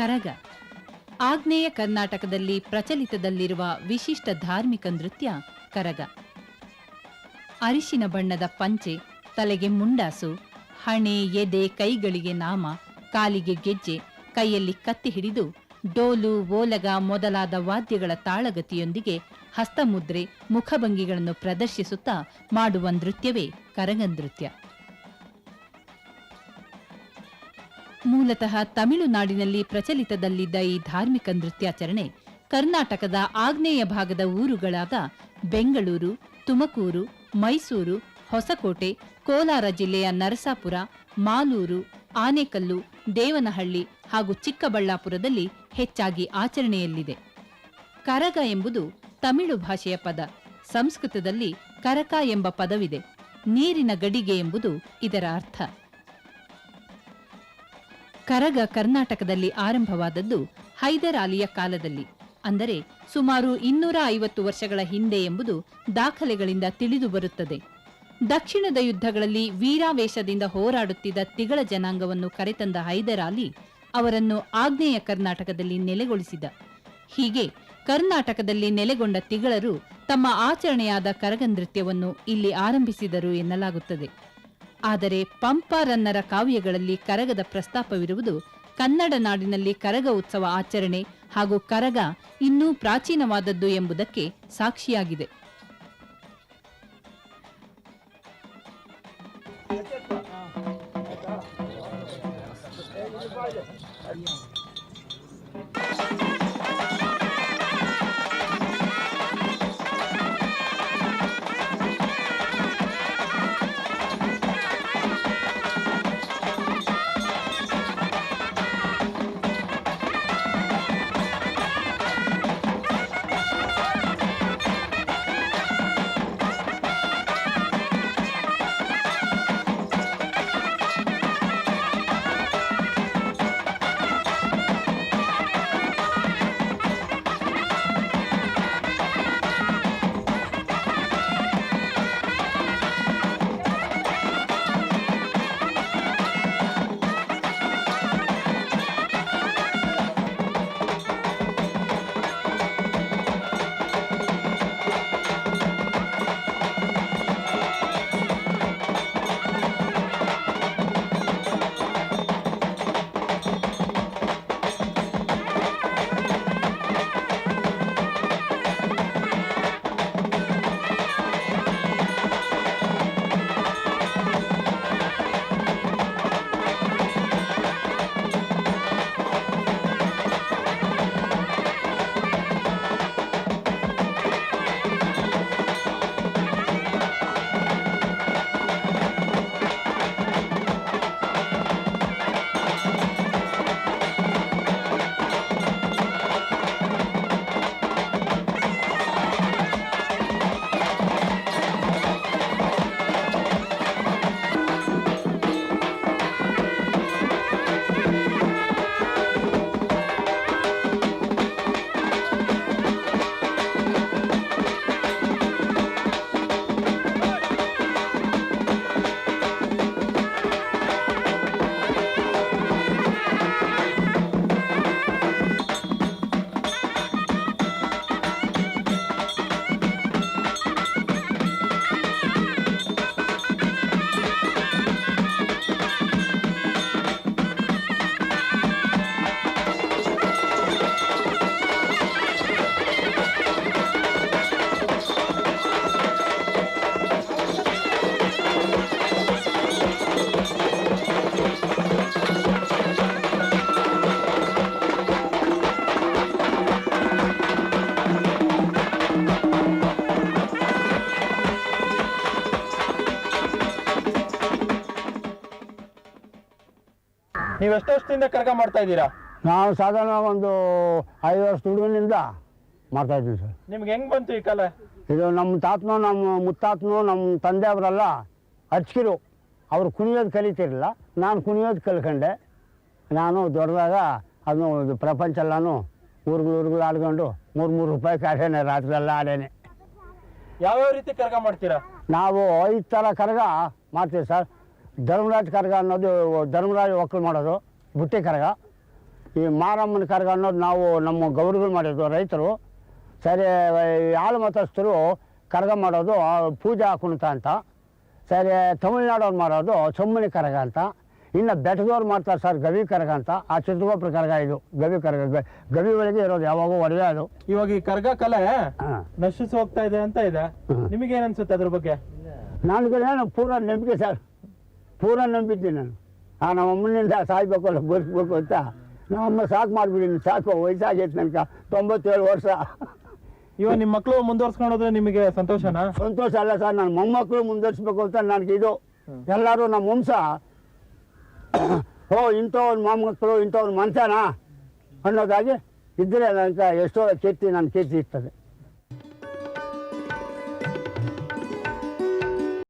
ಕರಗ. ಆಗ್ನೇಯ ಕರ್ನಾಟಕದಲ್ಲಿ ಪ್ರಚಲಿತದಲ್ಲಿರುವ ವಿಶಿಷ್ಟ ಧಾರ್ಮಿಕ ನೃತ್ಯ ಕರಗ. ಅರಿಶಿನ ಬಣ್ಣದ ಪಂಚೆ, ತಲೆಗೆ ಮುಂಡಾಸು, ಹಣೆ, ಎದೆ, ಕೈಗಳಿಗೆ ನಾಮ, ಕಾಲಿಗೆ ಗೆಜ್ಜೆ, ಕೈಯಲ್ಲಿ ಕತ್ತಿ ಹಿಡಿದು, ಡೋಲು, ಓಲಗ ಮೊದಲಾದ ವಾದ್ಯಗಳ ತಾಳಗತಿಯೊಂದಿಗೆ ಹಸ್ತಮುದ್ರೆ, ಮುಖಭಂಗಿಗಳನ್ನು ಪ್ರದರ್ಶಿಸುತ್ತಾ ಮಾಡುವ ನೃತ್ಯವೇ ಕರಗ ನೃತ್ಯ. ಮೂಲತಃ ತಮಿಳುನಾಡಿನಲ್ಲಿ ಪ್ರಚಲಿತದಲ್ಲಿದ್ದ ಈ ಧಾರ್ಮಿಕ ನೃತ್ಯಾಚರಣೆ ಕರ್ನಾಟಕದ ಆಗ್ನೇಯ ಭಾಗದ ಊರುಗಳಾದ ಬೆಂಗಳೂರು, ತುಮಕೂರು, ಮೈಸೂರು, ಹೊಸಕೋಟೆ, ಕೋಲಾರ ಜಿಲ್ಲೆಯ ನರಸಾಪುರ, ಮಾಲೂರು, ಆನೇಕಲ್ಲು, ದೇವನಹಳ್ಳಿ ಹಾಗೂ ಚಿಕ್ಕಬಳ್ಳಾಪುರದಲ್ಲಿ ಹೆಚ್ಚಾಗಿ ಆಚರಣೆಯಲ್ಲಿದೆ. ಕರಗ ಎಂಬುದು ತಮಿಳು ಭಾಷೆಯ ಪದ. ಸಂಸ್ಕೃತದಲ್ಲಿ ಕರಕ ಎಂಬ ಪದವಿದೆ. ನೀರಿನ ಗಡಿಗೆ ಎಂಬುದು ಇದರ ಅರ್ಥ. ಕರಗ ಕರ್ನಾಟಕದಲ್ಲಿ ಆರಂಭವಾದದ್ದು ಹೈದರ್ ಅಲಿಯ ಕಾಲದಲ್ಲಿ, ಅಂದರೆ ಸುಮಾರು ಇನ್ನೂರ ಐವತ್ತು ವರ್ಷಗಳ ಹಿಂದೆ ಎಂಬುದು ದಾಖಲೆಗಳಿಂದ ತಿಳಿದು ಬರುತ್ತದೆ. ದಕ್ಷಿಣದ ಯುದ್ಧಗಳಲ್ಲಿ ವೀರಾವೇಶದಿಂದ ಹೋರಾಡುತ್ತಿದ್ದ ತಿಗಳ ಜನಾಂಗವನ್ನು ಕರೆತಂದ ಹೈದರ್ ಅಲಿ ಅವರನ್ನು ಆಗ್ನೇಯ ಕರ್ನಾಟಕದಲ್ಲಿ ನೆಲೆಗೊಳಿಸಿದ. ಹೀಗೆ ಕರ್ನಾಟಕದಲ್ಲಿ ನೆಲೆಗೊಂಡ ತಿಗಳರು ತಮ್ಮ ಆಚರಣೆಯಾದ ಕರಗ ನೃತ್ಯವನ್ನು ಇಲ್ಲಿ ಆರಂಭಿಸಿದರು ಎನ್ನಲಾಗುತ್ತದೆ. ಆದರೆ ಪಂಪಾರನ್ನರ ಕಾವ್ಯಗಳಲ್ಲಿ ಕರಗದ ಪ್ರಸ್ತಾಪವಿರುವುದು ಕನ್ನಡ ನಾಡಿನಲ್ಲಿ ಕರಗ ಉತ್ಸವ ಆಚರಣೆ ಹಾಗೂ ಕರಗ ಇನ್ನೂ ಪ್ರಾಚೀನವಾದದ್ದು ಎಂಬುದಕ್ಕೆ ಸಾಕ್ಷಿಯಾಗಿದೆ. ನೀವು ಎಷ್ಟು ವರ್ಷದಿಂದ ಕರ್ಕ ಮಾಡ್ತಾ ಇದ್ದೀರಾ? ನಾವು ಸಾಧಾರಣ ಒಂದು ಐದು ವರ್ಷ ಹುಡುಗನಿಂದ ಮಾಡ್ತಾ ಇದ್ದೀವಿ ಸರ್. ನಿಮ್ಗೆ ಹೆಂಗ್ ಬಂತು ಈ ಕಲೆ? ಇದು ನಮ್ಮ ತಾತನೋ ನಮ್ಮ ಮುತ್ತಾತನೋ ನಮ್ಮ ತಂದೆಯವರೆಲ್ಲ ಹಚ್ಕಿರು ಅವರು ಕುಣಿಯೋದು ಕಲಿತಿರಲಿಲ್ಲ. ನಾನು ಕುಣಿಯೋದು ಕಲ್ಕೊಂಡೆ. ನಾನು ದೊಡ್ಡದಾಗ ಅದನ್ನು ಪ್ರಪಂಚ ಎಲ್ಲನೂ ಊರುಗಳು ಊರುಗಳು ಆಡ್ಕೊಂಡು ಮೂರು ಮೂರು ರೂಪಾಯಿ ಕಾಡೇನೆ ರಾತ್ರಿ ಎಲ್ಲ ಆಡೇನೆ. ಯಾವ್ಯಾವ ರೀತಿ ಕರಗ ಮಾಡ್ತೀರಾ? ನಾವು ಐದು ಥರ ಕರಗ ಮಾಡ್ತೀವಿ ಸರ್. ಧರ್ಮರಾಜ ಕರಗ ಅನ್ನೋದು ಧರ್ಮರಾಜ ಒಕ್ಕಲು ಮಾಡೋದು ಬುಟ್ಟಿ ಕರಗ. ಈ ಮಾರಮ್ಮನ ಕರಗ ಅನ್ನೋದು ನಾವು ನಮ್ಮ ಗೌರಿಗಳು ಮಾಡಿದ್ದು ರೈತರು. ಸರಿ ಆಳು ಮತಸ್ಥರು ಕರಗ ಮಾಡೋದು ಪೂಜಾ ಕುಣಿತ ಅಂತ. ಸರಿ ತಮಿಳ್ನಾಡವ್ರು ಮಾಡೋದು ಸೊಮ್ಮನಿ ಕರಗ ಅಂತ. ಇನ್ನು ಬೆಟ್ಟದವ್ರು ಮಾಡ್ತಾರೆ ಸರ್ ಗವಿ ಕರಗ ಅಂತ. ಆ ಚಿತ್ರಗೋಪುರ ಕರಗ ಇದು ಗವಿ ಕರಗ. ಗವಿ ಒಳಗೆ ಇರೋದು ಯಾವಾಗೂ ಒಡವೆ ಅದು. ಇವಾಗ ಈ ಕರಗ ಕಲೆ ನಶಿಸಿ ಹೋಗ್ತಾ ಇದೆ ಅಂತ ಇದೆ. ನಿಮಗೆ ಏನನ್ಸುತ್ತೆ ಅನ್ಸುತ್ತೆ ಅದ್ರ ಬಗ್ಗೆ? ನಾನು ಪೂರ ನಂಬಿಕೆ ಸರ್. ಪೂರ ನಂಬಿದ್ದೀನಿ ನಾನು. ಆ ನಮ್ಮ ಅಮ್ಮನಿಂದ ಸಾಯ್ಬೇಕು ಅಲ್ಲ ಬದುಕಬೇಕು ಅಂತ. ನಮ್ಮಮ್ಮ ಸಾಕು ಮಾಡಿಬಿಡಿ ಸಾಕು. ವಯಸ್ಸಾಗೈತೆ ನನಗೆ. ತೊಂಬತ್ತೇಳು ವರ್ಷ. ಇವಾಗ ನಿಮ್ ಮಕ್ಕಳು ಮುಂದುವರ್ಸ್ಕೊಂಡು ಹೋದ್ರೆ ನಿಮಗೆ ಸಂತೋಷನಾ? ಸಂತೋಷ ಅಲ್ಲ ಸರ್ ನನ್ನ ಮೊಮ್ಮಕ್ಕಳು ಮುಂದುವರ್ಸ್ಬೇಕು ಅಂತ ನನಗೆ ಇದು. ಎಲ್ಲರೂ ನಮ್ಮ ವಂಶ. ಓ ಇಂಥವ್ನ ಮೊಮ್ಮಕ್ಕಳು ಒಂದು ಮನ್ಸನಾ ಅನ್ನೋದಾಗಿ ಇದ್ದರೆ ನನಗೆ ಎಷ್ಟೋ ಕೀರ್ತಿ ನನ್ನ ಕೀರ್ತಿ ಇರ್ತದೆ.